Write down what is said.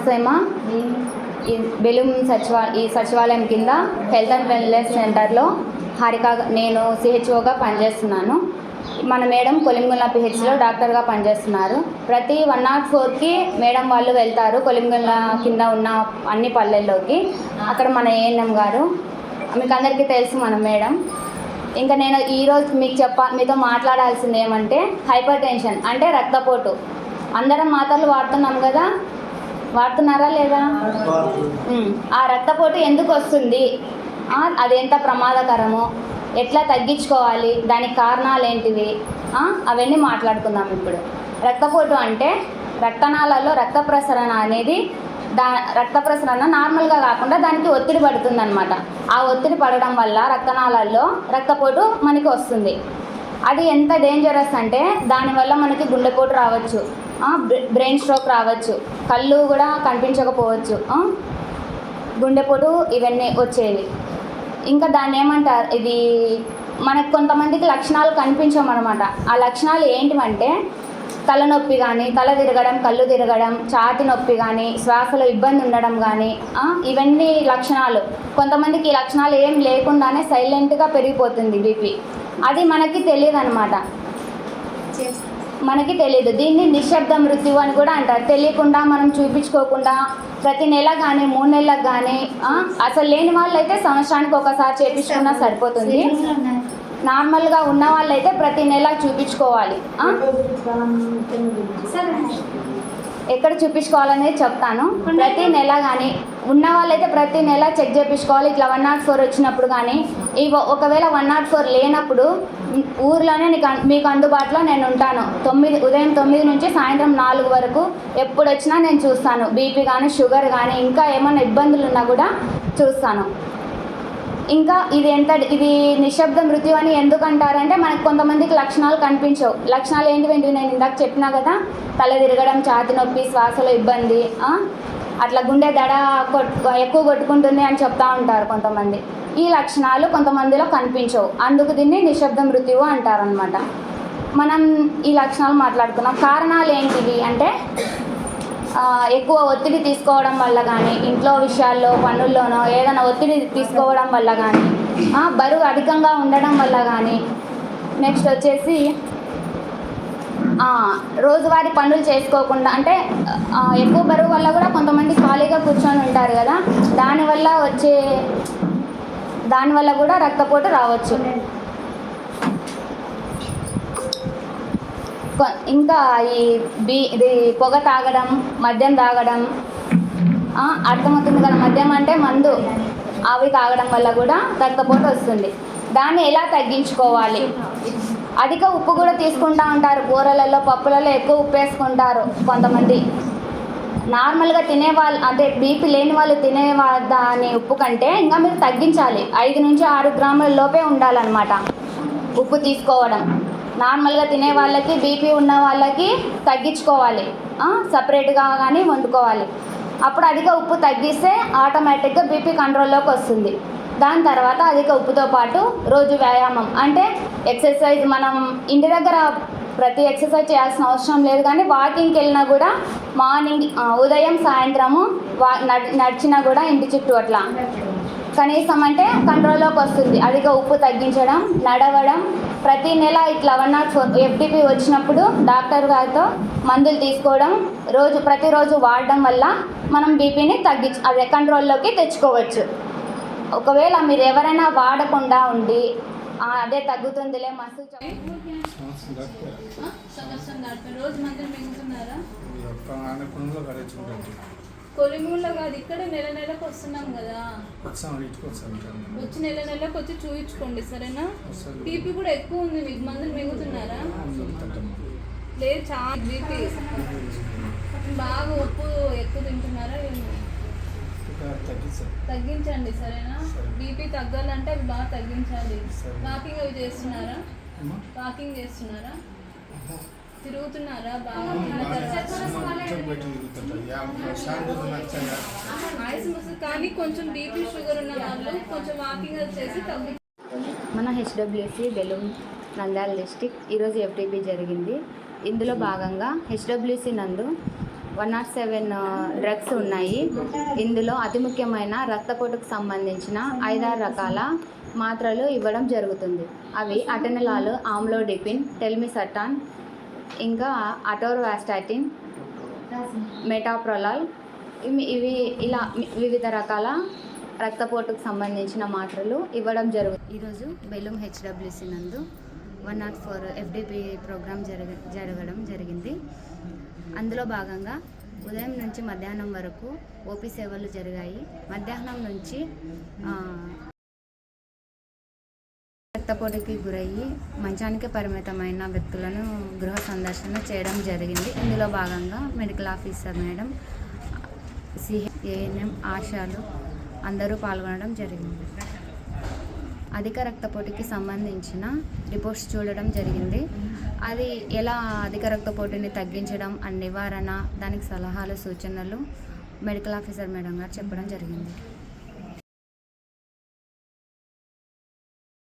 నమస్తే ఈ బెలూం సచివా ఈ సచివాలయం కింద హెల్త్ అండ్ వెల్నెస్ సెంటర్లో హారిక నేను సిహెచ్ఓగా పనిచేస్తున్నాను. మన మేడం కొలింగుల పిహెచ్లో డాక్టర్గా పనిచేస్తున్నారు. ప్రతి వన్ నాట్ ఫోర్కి మేడం వాళ్ళు వెళ్తారు కొలింగుల కింద ఉన్న అన్ని పల్లెల్లోకి. అక్కడ మన ఏఎన్ఎం గారు. మీకు అందరికీ తెలుసు మన మేడం. ఇంకా నేను ఈరోజు మీకు చెప్ప మీతో మాట్లాడాల్సింది ఏమంటే హైపర్ టెన్షన్ అంటే రక్తపోటు. అందరం మాత్రలు వాడుతున్నాం కదా వాడుతున్నారా లేదా? ఆ రక్తపోటు ఎందుకు వస్తుంది? అది ఎంత ప్రమాదకరమో? ఎట్లా తగ్గించుకోవాలి? దానికి కారణాలు ఏంటివి? అవన్నీ మాట్లాడుకుందాం ఇప్పుడు. రక్తపోటు అంటే రక్తనాళాల్లో రక్త ప్రసరణ అనేది దా రక్త ప్రసరణ నార్మల్గా కాకుండా దానికి ఒత్తిడి పడుతుంది అనమాట ఆ ఒత్తిడి పడడం వల్ల రక్తనాళాల్లో రక్తపోటు మనకి వస్తుంది. అది ఎంత డేంజరస్ అంటే దానివల్ల మనకి గుండెపోటు రావచ్చు. బ్రెయిన్ స్ట్రోక్ రావచ్చు. కళ్ళు కూడా కనిపించకపోవచ్చు గుండెపోటు ఇవన్నీ వచ్చేవి. ఇంకా దాన్ని ఏమంటారు? ఇది మనకు కొంతమందికి లక్షణాలు కనిపించమన్నమాట ఆ లక్షణాలు ఏంటివంటే తలనొప్పి కానీ తల తిరగడం కళ్ళు తిరగడం ఛాతి నొప్పి కానీ శ్వాసలో ఇబ్బంది ఉండడం కానీ ఇవన్నీ లక్షణాలు. కొంతమందికి ఈ లక్షణాలు ఏం లేకుండానే సైలెంట్గా పెరిగిపోతుంది బీపీ. అది మనకి తెలియదు అనమాట మనకి తెలియదు దీన్ని నిశ్శబ్ద మృత్యు అని కూడా అంటారు. తెలియకుండా మనం చూపించుకోకుండా ప్రతి నెల కానీ మూడు నెలలకు కానీ అసలు లేని వాళ్ళు అయితే సంవత్సరానికి ఒకసారి చేపించుకున్నా సరిపోతుంది. నార్మల్గా ఉన్న వాళ్ళైతే ప్రతి నెల చూపించుకోవాలి. ఎక్కడ చూపించుకోవాలనేది చెప్తాను. ప్రతి నెల కానీ ఉన్న వాళ్ళైతే ప్రతి నెల చెక్ చేయించుకోవాలి ఇట్లా వన్ నాట్ ఫోర్ వచ్చినప్పుడు కానీ ఈ ఒకవేళ వన్ నాట్ ఫోర్ లేనప్పుడు ఊర్లోనే నీకు మీకు అందుబాటులో నేను ఉంటాను. తొమ్మిది ఉదయం తొమ్మిది నుంచి సాయంత్రం నాలుగు వరకు ఎప్పుడు వచ్చినా నేను చూస్తాను. బీపీ కానీ షుగర్ కానీ ఇంకా ఏమైనా ఇబ్బందులు ఉన్నా కూడా చూస్తాను. ఇంకా ఇది ఎంత ఇది నిశ్శబ్ద మృత్యు అని ఎందుకు అంటారంటే మనకు కొంతమందికి లక్షణాలు కనిపించవు. లక్షణాలు ఏంటివి ఏంటివి నేను ఇందాక చెప్పినా కదా? తల తిరగడం ఛాతి నొప్పి శ్వాసలో ఇబ్బంది అట్లా గుండె దడ కొట్ ఎక్కువ కొట్టుకుంటుంది అని చెప్తా ఉంటారు కొంతమంది. ఈ లక్షణాలు కొంతమందిలో కనిపించవు. అందుకు దీన్ని నిశ్శబ్ద మృత్యువు అంటారనమాట మనం ఈ లక్షణాలు మాట్లాడుకున్నాం. కారణాలు ఏంటివి అంటే ఎక్కువ ఒత్తిడి తీసుకోవడం వల్ల కానీ ఇంట్లో విషయాల్లో పనుల్లోనో ఏదైనా ఒత్తిడి తీసుకోవడం వల్ల కానీ బరువు అధికంగా ఉండడం వల్ల కానీ నెక్స్ట్ వచ్చేసి రోజువారీ పనులు చేసుకోకుండా అంటే ఎక్కువ బరువు వల్ల కూడా కొంతమంది ఖాళీగా కూర్చొని ఉంటారు కదా దానివల్ల వచ్చే దానివల్ల కూడా రక్తపోటు రావచ్చు. ఇంకా ఈ బీ ఇది పొగ తాగడం మద్యం తాగడం అర్థమవుతుంది కదా? మద్యం అంటే మందు. అవి తాగడం వల్ల కూడా రక్తపోటు వస్తుంది. దాన్ని ఎలా తగ్గించుకోవాలి? అధిక ఉప్పు కూడా తీసుకుంటా ఉంటారు. కూరలలో పప్పులలో ఎక్కువ ఉప్పు వేసుకుంటారు కొంతమంది. నార్మల్గా తినే వాళ్ళు అంటే బీపీ లేని వాళ్ళు తినే దాని ఉప్పు కంటే ఇంకా మీరు తగ్గించాలి. ఐదు నుంచి ఆరు గ్రాముల లోపే ఉండాలన్నమాట. ఉప్పు తీసుకోవడం. నార్మల్గా తినే వాళ్ళకి బీపీ ఉన్న వాళ్ళకి తగ్గించుకోవాలి. సపరేట్గా కానీ వండుకోవాలి. అప్పుడు అధిక ఉప్పు తగ్గిస్తే ఆటోమేటిక్గా బీపీ కంట్రోల్లోకి వస్తుంది. దాని తర్వాత అధిక ఉప్పుతో పాటు రోజు వ్యాయామం. అంటే ఎక్సర్సైజ్ మనం ఇంటి దగ్గర ప్రతి ఎక్సర్సైజ్ చేయాల్సిన అవసరం లేదు కానీ వాకింగ్కి వెళ్ళినా కూడా మార్నింగ్ ఉదయం సాయంత్రము వా నడిచినా కూడా ఇంటి చుట్టూ అట్లా. కనీసం అంటే కంట్రోల్లోకి వస్తుంది. అధిక ఉప్పు తగ్గించడం నడవడం ప్రతి నెల ఇట్లా వన్ నాట్ ఫోర్ ఎఫ్డిపి వచ్చినప్పుడు డాక్టర్ గారితో మందులు తీసుకోవడం రోజు ప్రతిరోజు వాడడం వల్ల మనం బీపీని తగ్గించ అదే కంట్రోల్లోకి తెచ్చుకోవచ్చు. ఒకవేళ మీరు ఎవరైనా వాడకుండా ఉండి "ఆ, అదే తగ్గుతుందిలే మస్తు సంవత్సరం దాటిపోయి రోజు మందులు మింగుతున్నారా? కొలిమూలలో కాదు ఇక్కడ నెల నెలకు వస్తున్నాం కదా. వచ్చాం నెల నెలకు వచ్చి చూయించుకోండి సరేనా. బీపీ కూడా ఎక్కువ ఉంది మీకు మందులు మింగుతున్నారా? లేదు చాలా బీపీ. బాగా ఉప్పు ఎక్కువ తింటున్నారా తగ్గించండి సరేనా? సరే. బీపీ తగ్గాలంటే అవి బాగా తగ్గించాలి. వాకింగ్ అవి చేస్తున్నారా? వాకింగ్ చేస్తున్నారా? తిరుగుతున్నారా బాగా తిన్న తర్వాత ఆయాసం వస్తుంది కానీ కొంచెం బీపీ షుగర్ ఉన్న వాళ్ళు కొంచెం వాకింగ్ అది చేసి తగ్గి మన హెచ్డబ్ల్యూసి బెలూమ్ నంద్యాల డిస్టిక్ ఈరోజు ఎఫ్టీపీ జరిగింది. ఇందులో భాగంగా హెచ్డబ్ల్యూసి నందు వన్ నాట్ సెవెన్ డ్రగ్స్ ఉన్నాయి. ఇందులో అతి ముఖ్యమైన రక్తపోటుకు సంబంధించిన ఐదారు రకాల మాత్రలు ఇవ్వడం జరుగుతుంది. అవి అటెనలాల్ ఆమ్లోడిపిన్ టెల్మిసటాన్ ఇంకా అటోర్వాస్టాటిన్ మెటాప్రొలాల్ ఇవి ఇవి ఇలా వివిధ రకాల రక్తపోటుకు సంబంధించిన మాత్రలు ఇవ్వడం జరుగుతుంది ఈరోజు బెలూమ్ హెచ్డబ్ల్యూసి నందు one nought four FDP programme జరగ జరగడం జరిగింది. అందులో భాగంగా ఉదయం నుంచి మధ్యాహ్నం వరకు ఓపీ సేవలు జరిగాయి. మధ్యాహ్నం నుంచి రక్తపోటుకి గురయ్యి మంచానికి పరిమితమైన వ్యక్తులను గృహ సందర్శన చేయడం జరిగింది. ఇందులో భాగంగా medical officer madam CH ANM ఆశాలు అందరూ పాల్గొనడం జరిగింది. అధిక రక్తపోటుకి సంబంధించిన రిపోర్ట్స్ చూడడం జరిగింది. అది ఎలా అధిక రక్తపోటుని తగ్గించడం అండ్ నివారణ దానికి సలహాలు సూచనలు మెడికల్ ఆఫీసర్ మేడం గారు చెప్పడం జరిగింది.